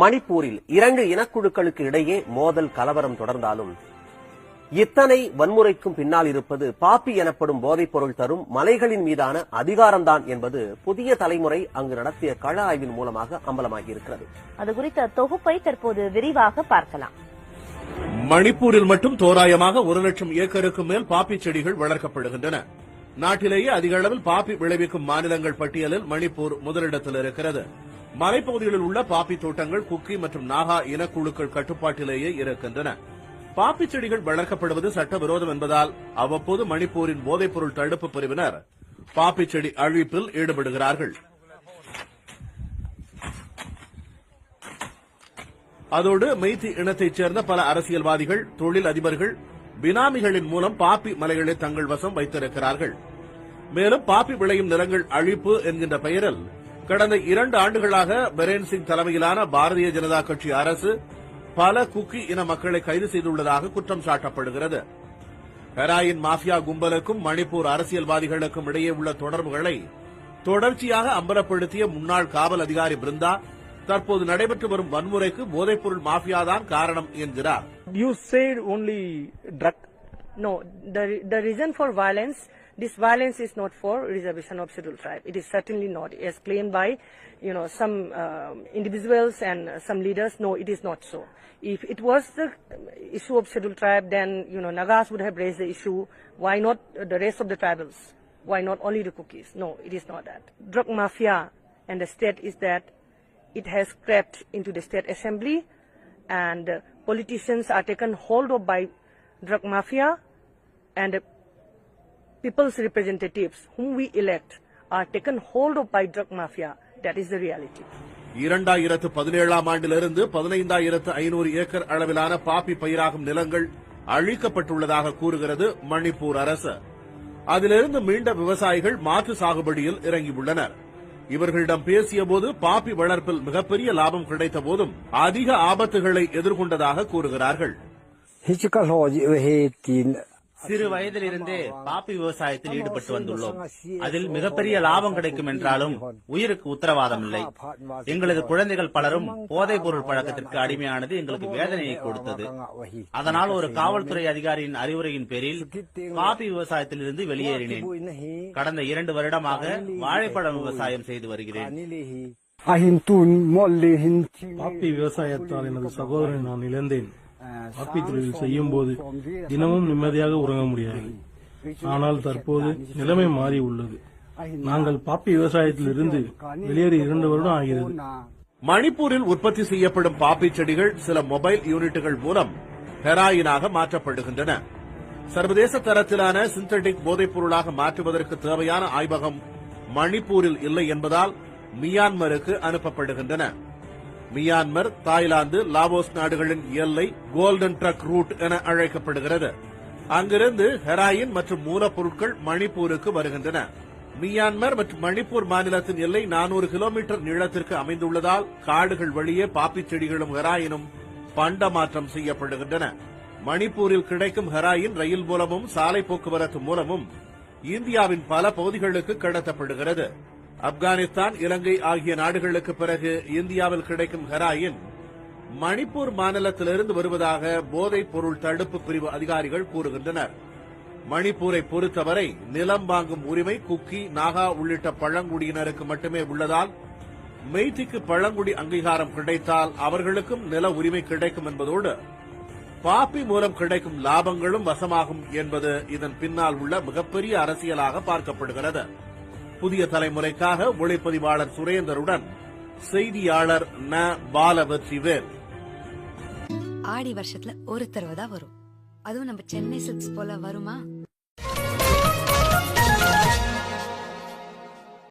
மணிப்பூரில் இரண்டு இனக்குழுக்களுக்கு இடையே மோதல் கலவரம் தொடர்ந்தாலும் இத்தனை வன்முறைக்கும் பின்னால் இருப்பது பாப்பி எனப்படும் போதைப் பொருள் தரும் மலைகளின் மீதான அதிகாரம்தான் என்பது புதிய தலைமுறை அங்கு நடத்திய கள ஆய்வின் மூலமாக அம்பலமாகியிருக்கிறது. அது குறித்த தொகுப்பை தற்போது விரிவாக பார்க்கலாம். மணிப்பூரில் மட்டும் தோராயமாக ஒரு லட்சம் ஏக்கருக்கு மேல் பாப்பி செடிகள் வளர்க்கப்படுகின்றன. நாட்டிலேயே அதிக அளவில் பாப்பி விளைவிக்கும் மாநிலங்கள் பட்டியலில் மணிப்பூர் முதலிடத்தில் இருக்கிறது. மலைப்பகுதிகளில் உள்ள பாப்பி தோட்டங்கள் குக்கி மற்றும் நாகா இனக்குழுக்கள் கட்டுப்பாட்டிலேயே இருக்கின்றன. பாப்பி செடிகள் வளர்க்கப்படுவது சட்டவிரோதம் என்பதால் அவ்வப்போது மணிப்பூரின் போதைப்பொருள் தடுப்பு பிரிவினர் பாப்பி செடி அழிப்பில் ஈடுபடுகிறார்கள். அதோடு மெய்தி இனத்தைச் சேர்ந்த பல அரசியல்வாதிகள் தொழில் அதிபர்கள் பினாமிகளின் மூலம் பாப்பி மலைகளை தங்கள் வசம் வைத்திருக்கிறார்கள். மேலும் பாப்பி விளையும் நிலங்கள் அழிப்பு என்கின்ற பெயரில் கடந்த இரண்டு ஆண்டுகளாக பரேன் சிங் தலைமையிலான பாரதிய ஜனதா கட்சி அரசு பல குக்கி இன மக்களை கைது செய்துள்ளதாக குற்றம் சாட்டப்படுகிறது ஹெராயின் மாஃபியா கும்பலுக்கும் மணிப்பூர் அரசியல்வாதிகளுக்கும் இடையே உள்ள தொடர்புகளை தொடர்ச்சியாக அம்பலப்படுத்திய முன்னாள் காவல் அதிகாரி பிருந்தா தற்போது நடைபெற்று வரும் வன்முறைக்கு போதைப்பொருள் மாஃபியாதான் காரணம் என்கிறார் You said only drug. No, the, the reason for violence, this violence is not for reservation of scheduled tribe. It is certainly not, as claimed by, you know, some um individuals and uh, some leaders. No, it is not so. If it was the issue of scheduled tribe, then, you know, Nagas would have raised the issue. Why not the rest of the tribals? Why not only the cookies? No, it is not that. Drug mafia and the state is that it has crept into the state assembly and uh, politicians are taken hold of by drug mafia and uh, people's representatives whom we elect are taken hold of by drug mafia. That is the reality. இரண்டாயிரத்து பதினேழாம் ஆண்டிலிருந்து பதினைந்தாயிரத்து ஐநூறு acre அளவிலான பாப்பி பயிராகும் நிலங்கள் அழிக்கப்பட்டுள்ளதாக கூறுகிறது மணிப்பூர் அரசு அதிலிருந்து மீண்ட விவசாயிகள் மாற்று சாகுபடியில் இறங்கியுள்ளனர் இவர்களிடம் பேசியபோது பாப்பி வளர்ப்பில் மிகப்பெரிய லாபம் கிடைத்த போதும் அதிக ஆபத்துகளை எதிர்கொண்டதாக கூறுகிறார்கள் சிறு வயதிலிருந்தே பாப்பி விவசாயத்தில் ஈடுபட்டு வந்துள்ளோம். அதில் மிகப்பெரிய லாபம் கிடைக்கும் என்றாலும் உயிருக்கு உத்தரவாதம் இல்லை. எங்களது குழந்தைகள் பலரும் போதைப் பொருள் பழக்கத்திற்கு அடிமையானது எங்களுக்கு வேதனையை கொடுத்தது. அதனால் ஒரு காவல்துறை அதிகாரியின் அறிவுரையின் பேரில் பாப்பி விவசாயத்திலிருந்து வெளியேறினேன். கடந்த இரண்டு வருடமாக வாழைப்பழம் விவசாயம் செய்து வருகிறேன். பாப்பி விவசாயத்தால் எனது சகோதரனை நான் இழந்தேன். பாப்பி தொழில் செய்யும் போது தினமும் நிம்மதியாக உறங்க முடியாது. ஆனால் தற்போது நிலைமை மாறி உள்ளது நாங்கள் பாப்பி விவசாயத்தில் இருந்து வெளியேறி இரண்டு வருடம் ஆகிறது. மணிப்பூரில் உற்பத்தி செய்யப்படும் பாப்பி செடிகள் சில மொபைல் யூனிட்டுகள் மூலம் ஹெராயினாக மாற்றப்படுகின்றன. சர்வதேச தரத்திலான சிந்தட்டிக் போதைப் பொருளாக மாற்றுவதற்கு தேவையான ஆய்வகம் மணிப்பூரில் இல்லை என்பதால் மியான்மருக்கு அனுப்பப்படுகின்றன. மியான்மர் தாய்லாந்து லாவோஸ் நாடுகளின் எல்லை கோல்டன் ட்ரக் ரூட் என அழைக்கப்படுகிறது. அங்கிருந்து ஹெராயின் மற்றும் மூலப்பொருட்கள் மணிப்பூருக்கு வருகின்றன. மியான்மர் மற்றும் மணிப்பூர் மாநிலத்தின் எல்லை நானூறு கிலோமீட்டர் நீளத்திற்கு அமைந்துள்ளதால் காடுகள் வழியே பாப்பி செடிகளும் ஹெராயினும் பண்டமாற்றம் செய்யப்படுகின்றன. மணிப்பூரில் கிடைக்கும் ஹெராயின் ரயில் மூலமும் சாலை போக்குவரத்து மூலமும் இந்தியாவின் பல பகுதிகளுக்கு கடத்தப்படுகிறது. ஆப்கானிஸ்தான் இலங்கை ஆகிய நாடுகளுக்கு பிறகு இந்தியாவில் கிடைக்கும் ஹெராயின் மணிப்பூர் மாநிலத்திலிருந்து வருவதாக போதைப் பொருள் தடுப்பு பிரிவு அதிகாரிகள் கூறுகின்றனர். மணிப்பூரை பொறுத்தவரை நிலம் வாங்கும் உரிமை குக்கி நாகா உள்ளிட்ட பழங்குடியினருக்கு மட்டுமே உள்ளதால் மெய்திக்கு பழங்குடி அங்கீகாரம் கிடைத்தால் அவர்களுக்கும் நில உரிமை கிடைக்கும் என்பதோடு பாப்பி மூலம் கிடைக்கும் லாபங்களும் வசமாகும் என்பது இதன் பின்னால் உள்ள மிகப்பெரிய அரசியலாக பார்க்கப்படுகிறது. புதிய தலைமுறைக்காக ஒளிப்பதிவாளர் சுரேந்தருடன் செய்தியாளர் ந. பாலவற்றிவேல் ஆடி வருஷத்துல ஒரு தடவை தான் வரும். அதுவும் நம்ம சென்னை சில்க்ஸ் போல வருமா?